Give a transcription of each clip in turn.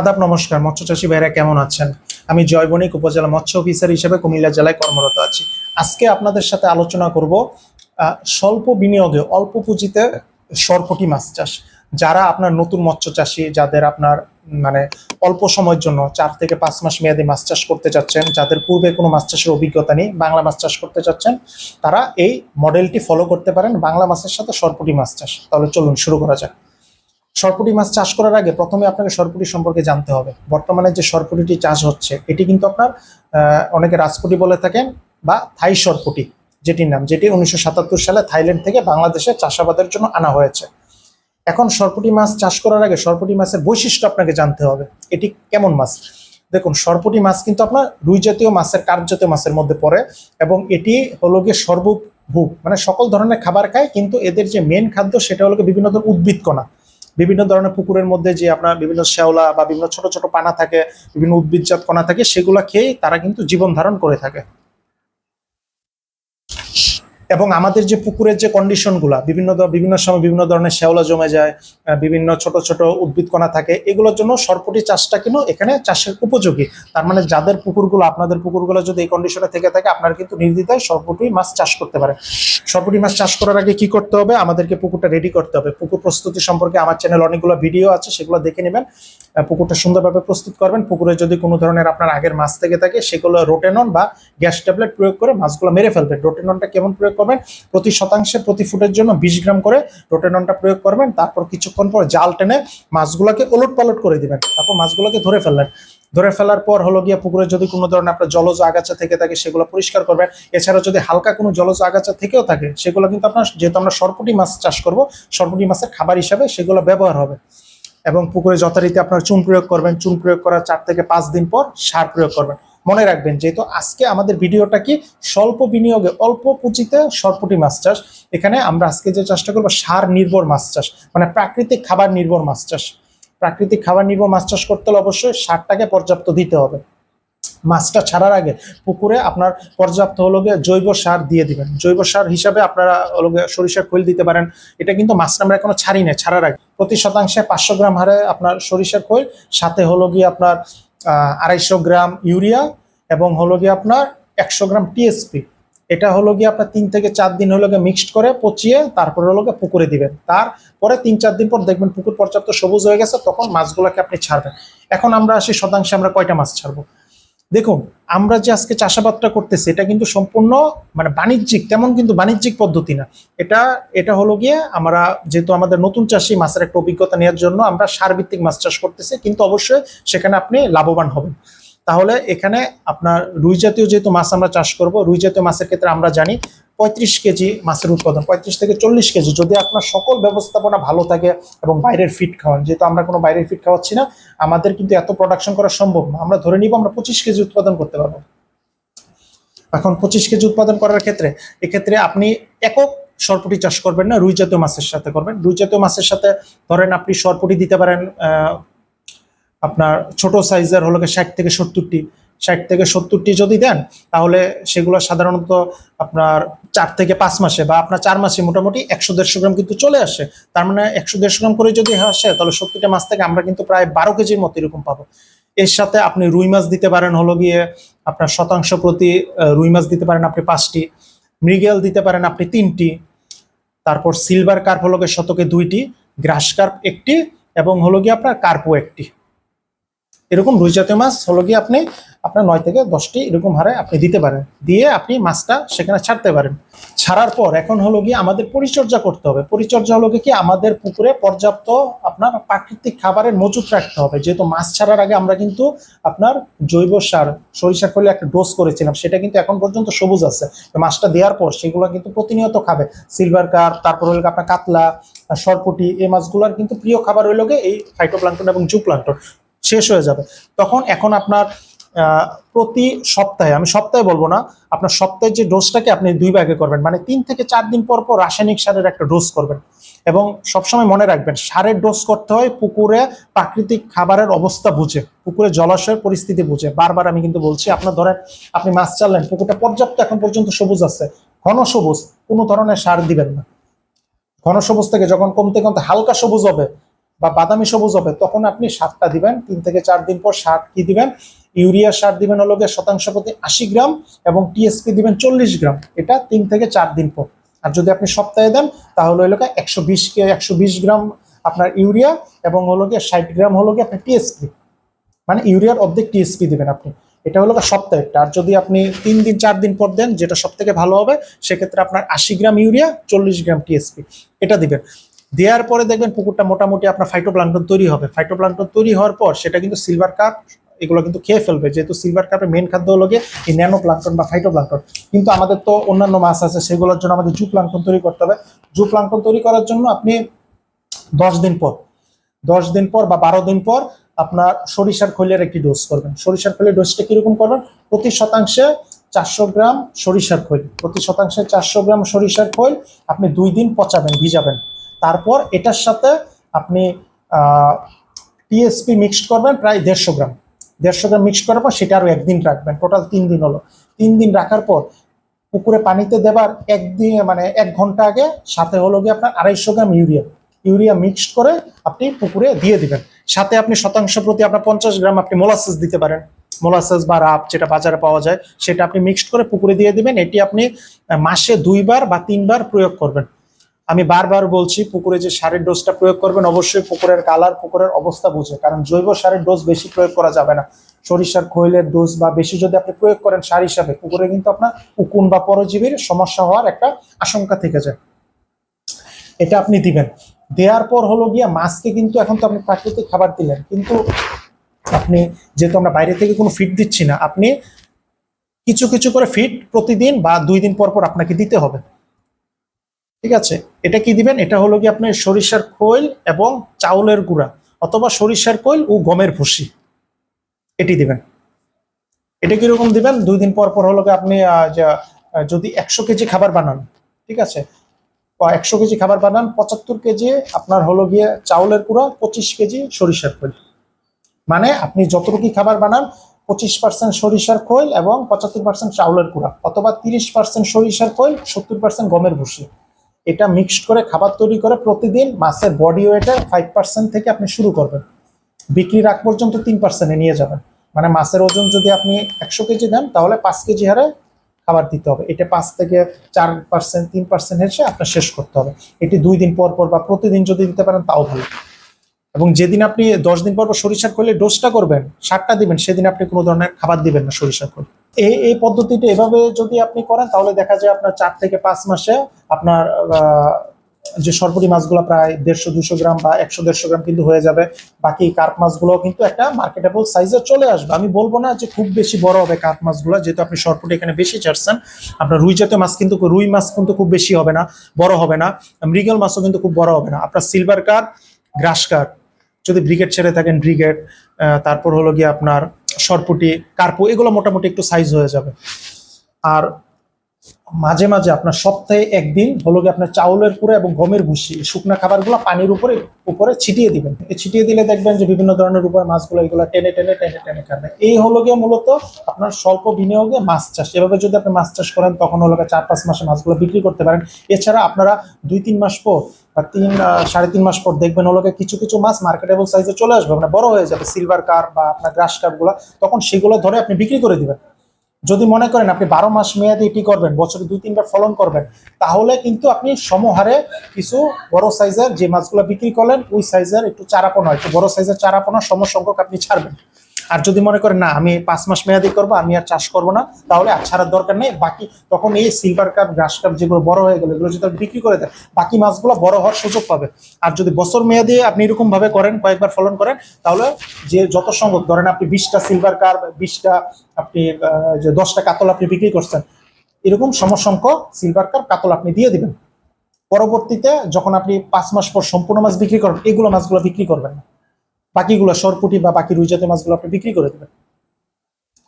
আদাব নমস্কার মৎস্য চাষী ভাইরা কেমন আছেন? আমি জয়বণিক উপজেলা মৎস্য অফিসার হিসেবে কুমিল্লা জেলায় কর্মরত আছি। আজকে আপনাদের সাথে আলোচনা করব স্বল্প বিনিয়োগে অল্প পুঁজিতে সরপটি মাছ চাষ। যারা আপনার নতুন মৎস্য চাষী যাদের আপনার মানে অল্প সময়ের জন্য চার থেকে পাঁচ মাস মেয়াদি মাছ চাষ করতে চাচ্ছেন, যাদের পূর্বে কোনো মাছ চাষের অভিজ্ঞতা নেই, বাংলা মাছ চাষ করতে চাচ্ছেন, তারা এই মডেলটি ফলো করতে পারেন বাংলা মাছের সাথে সরপটি মাছ চাষ। তাহলে চলুন শুরু করা যাক। সরপুটি মাছ চাষ করার আগে প্রথমে আপনাকে সরপুটি সম্পর্কে জানতে হবে। বর্তমানে যে সরপুটিটি চাষ হচ্ছে, এটি কিন্তু আপনার অনেকে রাজপুটি বলে থাকেন বা থাই সরপুটি, যেটির নাম, যেটি উনিশশো সাতাত্তর সালে থাইল্যান্ড থেকে বাংলাদেশে চাষাবাদের জন্য আনা হয়েছে। এখন সরপুটি মাছ চাষ করার আগে সরপুটি মাছের বৈশিষ্ট্য আপনাকে জানতে হবে, এটি কেমন মাছ? দেখুন, সরপুটি মাছ কিন্তু আপনার রুই জাতীয় মাছের, কার্প জাতীয় মাছের মধ্যে পড়ে এবং এটি হলো গিয়ে সর্বভূক মানে সকল ধরনের খাবার খায়, কিন্তু এদের যে মেন খাদ্য সেটা হলো বিভিন্ন ধরনের উদ্ভিদ কণা বিভিন্ন ধরনের পুকুরের মধ্যে যে আপনার বিভিন্ন শ্যাওলা বা বিভিন্ন ছোট ছোট পানা থাকে, বিভিন্ন উদ্ভিদজাত কণা থাকে, সেগুলো খেয়েই তারা কিন্তু জীবন ধারণ করে থাকে। এবং আমাদের যে পুকুরের যে কন্ডিশনগুলা বিভিন্ন বিভিন্ন সময় বিভিন্ন ধরনের শ্যাওলা জমে যায় বিভিন্ন ছোট ছোট উদ্ভিদ কণা থাকে, এগুলোর জন্য সরপটি চাষটা কিন্তু এখানে চাষের উপযোগী। তার মানে যাদের পুকুরগুলো, আপনাদের পুকুরগুলো যদি এই কন্ডিশনে থেকে থাকে, আপনারা কিন্তু নির্দ্বিধায় সরপটি মাছ চাষ করতে পারেন। সরপুটি মাছ চাষ করার আগে কি করতে হবে? আমাদেরকে পুকুরটা রেডি করতে হবে। পুকুর প্রস্তুতি সম্পর্কে আমার চ্যানেল অনেকগুলো ভিডিও আছে, সেগুলো দেখে নেবেন। পুকুরটা সুন্দরভাবে প্রস্তুত করবেন। পুকুরে যদি কোনো ধরনের আপনার আগের মাছ থেকে থাকে, সেগুলো রোটেনন বা গ্যাস ট্যাবলেট প্রয়োগ করে মাছগুলো মেরে ফেলবেন। রোটেননটা কেমন প্রয়োগ করবেন প্রতি শতাংশে প্রতি ফুটের জন্য বিশ গ্রাম করে রোটেননটা প্রয়োগ করবেন। তারপর কিছুক্ষণ পর জাল টেনে মাছগুলোকে ওলট পালট করে দিবেন। তারপর মাছগুলোকে ধরে ফেললেন। ধরে ফেলার পর হলো গিয়ে পুকুরে যদি কোনো ধরনের আপনার জলজ আগাছা থেকে থাকে, সেগুলো পরিষ্কার করবেন। এছাড়া যদি হালকা কোনো জলজ আগাছা থেকেও থাকে, সেগুলো কিন্তু আপনার, যেহেতু আমরা সরপুটি মাছ চাষ করব, সরপুটি মাছের খাবার হিসাবে সেগুলো ব্যবহার হবে। এবং পুকুরে যথারীতি আপনার চুন প্রয়োগ করবেন। চুন প্রয়োগ করার চার থেকে পাঁচ দিন পর সার প্রয়োগ করবেন। মনে রাখবেন, যেহেতু আজকে আমাদের ভিডিওটা কি স্বল্প বিনিয়োগে অল্প পুঁজিতে সরপুটি মাছ চাষ, এখানে আমরা আজকে যে চাষটা করব, সার নির্ভর মাছ চাষ মানে প্রাকৃতিক খাবার নির্ভর মাছ চাষ। প্রাকৃতিক খাবার নির্ভর মাছ চাষ করতে হলে অবশ্যই সারটাকে পর্যাপ্ত দিতে হবে। মাছটা ছাড়ার আগে পুকুরে আপনার পর্যাপ্ত হলো জৈব সার দিয়ে দিবেন। জৈব সার হিসাবে আপনারা হলো সরিষার খৈল দিতে পারেন। এটা কিন্তু মাছটা আমরা এখনও ছাড়ি না ছাড়ার আগে। প্রতি শতাংশে পাঁচশো গ্রাম হারে আপনার সরিষার খৈল, সাথে হলো গিয়ে আপনার আড়াইশো গ্রাম ইউরিয়া এবং হলো গিয়ে আপনার একশো গ্রাম টিএসপি এটা হলো গিয়ে আপনার তিন থেকে চার দিন হলো গিয়ে মিক্সড করে পচিয়ে তারপরে হলো গিয়ে পুকুরে দিবেন। তারপরে তিন চার দিন পর দেখবেন পুকুর পর্যাপ্ত সবুজ হয়ে গেছে, তখন মাছগুলোকে আপনি ছাড়বেন। এখন আমরা আসি শতাংশে আমরা কয়টা মাছ ছাড়বো? দেখুন, আমরা যে আজকে চাষাবাদটা করতেছি, এটা কিন্তু সম্পূর্ণ মানে বাণিজ্যিক, তেমন কিন্তু বাণিজ্যিক পদ্ধতি না। এটা এটা হলো গিয়ে আমরা যেহেতু আমাদের নতুন চাষি, মাছের একটা অভিজ্ঞতা নেওয়ার জন্য আমরা সারভিত্তিক মাছ চাষ করতেছি, কিন্তু অবশ্যই সেখানে আপনি লাভবান হবেন। তাহলে এখানে আপনার রুই জাতীয় যেহেতু মাছ আমরা চাষ করব, রুই জাতীয় মাছের ক্ষেত্রে আমরা জানি পঁয়ত্রিশ কেজি মাছের উৎপাদন, পঁয়ত্রিশ থেকে চল্লিশ কেজি। যদি আপনার সকল ব্যবস্থাপনা ভালো থাকে এবং বাইরের ফিট খাওয়ান, যেহেতু আমরা কোনো বাইরের ফিট খাওয়াচ্ছি না, আমাদের কিন্তু এত প্রোডাকশন করা সম্ভব না। আমরা ধরে নিব আমরা পঁচিশ কেজি উৎপাদন করতে পারব। এখন পঁচিশ কেজি উৎপাদন করার ক্ষেত্রে, এক্ষেত্রে আপনি একক সরপুটি চাষ করবেন না, রুই জাতীয় মাছের সাথে করবেন। রুই জাতীয় মাছের সাথে ধরেন আপনি সরপুটি দিতে পারেন আপনার ছোট সাইজের হলো ষাট থেকে সত্তরটি। ষাট থেকে সত্তরটি যদি দেন, তাহলে সেগুলো সাধারণত আপনার চার থেকে পাঁচ মাসে বা আপনার চার মাসে মোটামুটি একশো দেড়শো গ্রাম কিন্তু চলে আসে। তার মানে একশো দেড়শো গ্রাম করে যদি আসে, তাহলে সত্তরটা মাছ থেকে আমরা কিন্তু প্রায় বারো কেজির মতো এরকম পাবো। এর সাথে আপনি রুই মাছ দিতে পারেন হলো গিয়ে আপনার শতাংশ প্রতি রুই মাছ দিতে পারেন আপনি পাঁচটি, মৃগেল দিতে পারেন আপনি তিনটি, তারপর সিলভার কার্প হলো শতকে দুইটি, গ্রাস কার্প একটি এবং হলো গিয়ে আপনার কার্পো একটি। এরকম রুই জাতীয় মাছ হলো গিয়ে আপনি আপনার নয় থেকে দশটি এরকম হারে আপনি দিতে পারেন। দিয়ে আপনি মাছটা সেখানে ছাড়তে পারেন। ছাড়ার পর এখন হলো গিয়ে আমাদের পরিচর্যা করতে হবে। পরিচর্যা হলো কি আমাদের পুকুরে পর্যাপ্ত আপনার প্রাকৃতিক খাবারের মজুত রাখতে হবে। যেহেতু মাছ ছাড়ার আগে আমরা কিন্তু আপনার জৈব সার, সরিষার খোলে একটা ডোজ করেছিলাম, সেটা কিন্তু এখন পর্যন্ত সবুজ আছে। মাছটা দেওয়ার পর সেগুলো কিন্তু প্রতিনিয়ত খাবে। সিলভার কার্প, তারপর হলো আপনার কাতলা, সরপুটি, এই মাছগুলোর কিন্তু প্রিয় খাবার হইল গিয়ে এই ফাইটোপ্লাঙ্কটন এবং জুপ্লাঙ্কটন শেষ হয়ে যাবে। তখন এখন আপনার প্রতি সপ্তাহে, আমি সপ্তাহে বলব না, আপনার সপ্তাহে যে ডোজটাকে আপনি দুই ভাগে করবেন মানে তিন থেকে চার দিন পর পর রাসায়নিক সারের একটা ডোজ করবেন। এবং সবসময় মনে রাখবেন, সারের ডোজ করতে হয় পুকুরে প্রাকৃতিক খাবারের অবস্থা বুঝে, পুকুরে জলাশয়ের পরিস্থিতি বুঝে। বারবার আমি কিন্তু বলছি, আপনার ধরেন আপনি মাছ চাললেন, পুকুরটা পর্যাপ্ত এখন পর্যন্ত সবুজ আছে, ঘন সবুজ, কোনো ধরনের সার দিবেন না। ঘন সবুজ থেকে যখন কমতে কমতে হালকা সবুজ হবে বা বাদামি সবুজ হবে, তখন আপনি সারটা দিবেন। তিন থেকে চার দিন পর সার কি দিবেন? ইউরিয়া সার দিবেন হলো শতাংশ প্রতি আশি গ্রাম এবং টিএসপি দিবেন চল্লিশ গ্রাম। এটা তিন থেকে চার দিন পর। আর যদি আপনি সপ্তাহে দেন, তাহলে হলো গিয়ে একশো বিশ একশো বিশ গ্রাম আপনার ইউরিয়া এবং হলো গিয়ে ষাট গ্রাম হলো গিয়ে আপনার টিএসপি। মানে ইউরিয়ার অর্ধেক টিএসপি দিবেন আপনি। এটা হলো সপ্তাহেরটা আর যদি আপনি তিন দিন, চার দিন পর দেন, যেটা সব থেকে ভালো হবে, সেক্ষেত্রে আপনার আশি গ্রাম ইউরিয়া, চল্লিশ গ্রাম টিএসপি। এটা দিবেন। দেওয়ার পরে দেখবেন পুকুরটা মোটামুটি আপনার ফাইটোপ্লাঙ্কটন তৈরি হবে। ফাইটোপ্লাঙ্কটন তৈরি হওয়ার পর সেটা কিন্তু সিলভার কাপ এগুলো কিন্তু খেয়ে ফেলবে। যেহেতু সিলভার কাপের মেন খাদ্য হলো গিয়ে এই ন্যানো প্লাঙ্কটন বা ফাইটোপ্লাঙ্কটন কিন্তু আমাদের তো অন্যান্য মাছ আছে, সেগুলোর জন্য আমাদের জু প্লাঙ্কটন তৈরি করতে হবে। জু প্লাঙ্কটন তৈরি করার জন্য আপনি দশ দিন পর, দশ দিন পর বা বারো দিন পর আপনার সরিষার খৈলের একটি ডোজ করবেন। সরিষার খৈলের ডোজটা কীরকম করবেন? প্রতি শতাংশে চারশো গ্রাম সরিষার খৈল। প্রতি শতাংশে চারশো গ্রাম সরিষার খৈল আপনি দুই দিন পচাবেন, ভিজাবেন। তারপর এটার সাথে আপনি টিএসপি মিক্সড করবেন প্রায় দেড়শো গ্রাম। দেড়শো গ্রাম মিক্সড করার পর সেটা আরও একদিন রাখবেন। টোটাল তিন দিন হলো। তিন দিন রাখার পর পুকুরে পানিতে দেবার একদিন মানে এক ঘণ্টা আগে, সাথে হলো গিয়ে আপনার আড়াইশো গ্রাম ইউরিয়া। ইউরিয়া মিক্সড করে আপনি পুকুরে দিয়ে দিবেন। সাথে আপনি শতাংশ প্রতি আপনার পঞ্চাশ গ্রাম আপনি মোলাসেস দিতে পারেন। মোলাসেস বা রাপ যেটা বাজারে পাওয়া যায়, সেটা আপনি মিক্সড করে পুকুরে দিয়ে দিবেন। এটি আপনি মাসে দুইবার বা তিনবার প্রয়োগ করবেন। আমি বারবার বলছি, পুকুরে যে সারের ডোজটা প্রয়োগ করবেন, অবশ্যই পুকুরের কালার, পুকুরের অবস্থা বুঝে। কারণ জৈব সারের ডোজ বেশি প্রয়োগ করা যাবে না। সরিষার খৈলের ডোজ বা বেশি যদি আপনি প্রয়োগ করেন সার হিসাবে, পুকুরে কিন্তু আপনার উকুন বা পরজীবীর সমস্যা হওয়ার একটা আশঙ্কা থেকে যায়। এটা আপনি দিবেন। দেওয়ার পর হলো গিয়া মাছকে কিন্তু এখন তো আপনি প্রাকৃতিক খাবার দিলেন, কিন্তু আপনি যেহেতু আমরা বাইরে থেকে কোনো ফিড দিচ্ছি না, আপনি কিছু কিছু করে ফিড প্রতিদিন বা দুই দিন পর পর আপনাকে দিতে হবে। ঠিক আছে? এটা কি দিবেন? এটা হলো কি আপনার সরিষার খৈল এবং চাউলের গুঁড়া অথবা সরিষার খৈল ও গমের ভুসি। এটি দিবেন। এটা কীরকম দিবেন? দুই দিন পর পর হলো আপনি যদি একশো কেজি খাবার বানান, ঠিক আছে? একশো কেজি খাবার বানান, পঁচাত্তর কেজি আপনার হলো গিয়ে চাউলের গুঁড়া, পঁচিশ কেজি সরিষার খৈল। মানে আপনি যতটুকু খাবার বানান, পঁচিশ পার্সেন্ট সরিষার খৈল এবং পঁচাত্তর পার্সেন্ট চাউলের গুঁড়া অথবা তিরিশ পার্সেন্ট সরিষার খৈল, সত্তর পার্সেন্ট গমের ভুসি। এটা মিক্সড করে খাবার তৈরি করে প্রতিদিন মাছের বডি ওয়েটের ফাইভ পার্সেন্ট থেকে আপনি শুরু করবেন। বিক্রির আগ পর্যন্ত তিন পার্সেন্টে নিয়ে যাবেন। মানে মাছের ওজন যদি আপনি একশো কেজি দেন, তাহলে পাঁচ কেজি হারে খাবার দিতে হবে। এটা পাঁচ থেকে চার পার্সেন্ট তিন পার্সেন্ট হেসে আপনার শেষ করতে হবে। এটি দুই দিন পর পর বা প্রতিদিন যদি দিতে পারেন, তাও ভালো। এবং যেদিন আপনি দশ দিন পর পর সরিষার করলে ডোজটা করবেন সারটা দিবেন, সেদিন আপনি কোনো ধরনের খাবার দিবেন না সরিষার খৈল। এই এই পদ্ধতিটা এভাবে যদি আপনি করেন, তাহলে দেখা যায় আপনার চার থেকে পাঁচ মাসে আপনার যে সরপুরি মাছগুলো প্রায় দেড়শো, দুশো গ্রাম বা একশো, দেড়শো গ্রাম কিন্তু হয়ে যাবে। বাকি কার্প মাছগুলো কিন্তু একটা মার্কেটেবল সাইজে চলে আসবে। আমি বলব না যে খুব বেশি বড় হবে কার্প মাছগুলো, যেহেতু আপনি সরপুরি এখানে বেশি ছাড়ছেন। আপনার রুই জাতীয় মাছ কিন্তু, রুই মাছ কিন্তু খুব বেশি হবে না, বড় হবে না। মৃগেল মাছও কিন্তু খুব বড় হবে না। আপনার সিলভার কার্প গ্রাস কার্প যদি ব্রিগেড ছেড়ে থাকেন ব্রিগেড তারপর হলো গিয়ে আপনার সরপুটি কার্পো এগুলো মোটামুটি একটু সাইজ হয়ে যাবে। আর মাঝে মাঝে আপনার সপ্তাহে একদিন হলো গিয়ে আপনার চাউলের পুরো এবং গমের ভুসি শুকনা খাবারগুলো পানির উপরে উপরে ছিটিয়ে দিবেন। ছিটিয়ে দিলে দেখবেন যে বিভিন্ন ধরনের উপরে মাছগুলো এগুলো টেনে টেনে টেনে টেনে খাবে। এই হলো গিয়ে মূলত আপনার স্বল্প বিনিয়োগে মাছ চাষ। এভাবে যদি আপনি মাছ চাষ করেন, তখন হলো গিয়ে চার পাঁচ মাসে মাছগুলো বিক্রি করতে পারেন। এছাড়া আপনারা দুই তিন মাস পর বা তিন সাড়ে তিন মাস পর দেখবেন হলো কিছু কিছু মাছ মার্কেটেবল সাইজে চলে আসবে। মানে বড় হয়ে যাবে সিলভার কার্প বা আপনার গ্রাস কার্পগুলো তখন সেগুলো ধরে আপনি বিক্রি করে দিবেন। যদি মনে করেন আপনি বারো মাস মেয়াদে এটি করবেন, বছরে দুই, তিনবার ফলন করবেন, তাহলে কিন্তু আপনি সমহারে কিছু বড় সাইজের যে মাছগুলো বিক্রি করলেন, ওই সাইজের একটু চারাপোনা, একটু বড় সাইজের চারাপোনা সমসংখ্যক আপনি ছাড়বেন। আর যদি মনে করেন, না, আমি পাঁচ মাস মেয়াদি করব, আমি আর চাষ করব না, তাহলে আর ছাড়ার দরকার নেই। বাকি তখন এই সিলভার কাপ গ্রাস কাপ যেগুলো বড় হয়ে গেলো, এগুলো যদি বিক্রি করে দেন, বাকি মাছগুলো বড় হওয়ার সুযোগ পাবে। আর যদি বছর মেয়াদি আপনি এরকম ভাবে করেন, কয়েকবার ফলন করেন, তাহলে যে যত সংখ্যক ধরেন আপনি বিশটা সিলভার কাপ বিশটা আপনি যে দশটা কাতল আপনি বিক্রি করছেন, এরকম সমসংখ্যক সিলভার কাপ কাতল আপনি দিয়ে দিবেন। পরবর্তীতে যখন আপনি পাঁচ মাস পর সম্পূর্ণ মাছ বিক্রি করেন, এগুলো মাছগুলো বিক্রি করবেন না। বাকিগুলো সরপুটি বা বাকি রুই জাতীয় মাছগুলো আপনি বিক্রি করে দেবেন।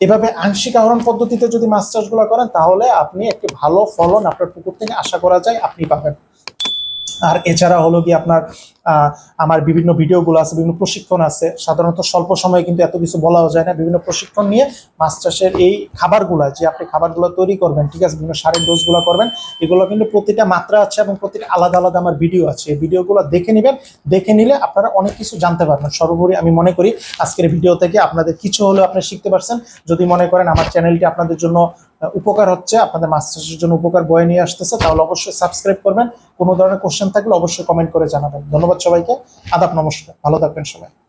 এভাবে আংশিক আহরণ পদ্ধতিতে যদি মাছ চাষগুলো করেন, তাহলে আপনি একটি ভালো ফলন আপনার পুকুর থেকে আশা করা যায় আপনি পাবেন। আর এছাড়া হলো কি আপনার আমার বিভিন্ন ভিডিওগুলো আছে, বিভিন্ন প্রশিক্ষণ আছে। সাধারণত স্বল্প সময়ে কিন্তু এত কিছু বলাও যায় না। বিভিন্ন প্রশিক্ষণ নিয়ে চাষের এই খাবারগুলো, যে আপনি খাবারগুলো তৈরি করবেন, ঠিক আছে, বিভিন্ন সারের ডোজগুলো করবেন, এগুলো কিন্তু প্রতিটা মাত্রা আছে এবং প্রতিটা আলাদা আলাদা আমার ভিডিও আছে। এই ভিডিওগুলো দেখে নেবেন। দেখে নিলে আপনারা অনেক কিছু জানতে পারবেন। সর্বোপরি আমি মনে করি আজকের ভিডিও থেকে আপনাদের কিছু হলেও আপনি শিখতে পারছেন। যদি মনে করেন আমার চ্যানেলটি আপনাদের জন্য উপকার হচ্ছে, আপনাদের চাষের জন্য উপকার বয়ে নিয়ে আসতেছে, তাহলে অবশ্যই সাবস্ক্রাইব করবেন। কোনো ধরনের কোশ্চেন থাকলে অবশ্যই কমেন্ট করে জানাবেন। ধন্যবাদ সবাইকে। আদাব, নমস্কার। ভালো থাকবেন সবাই।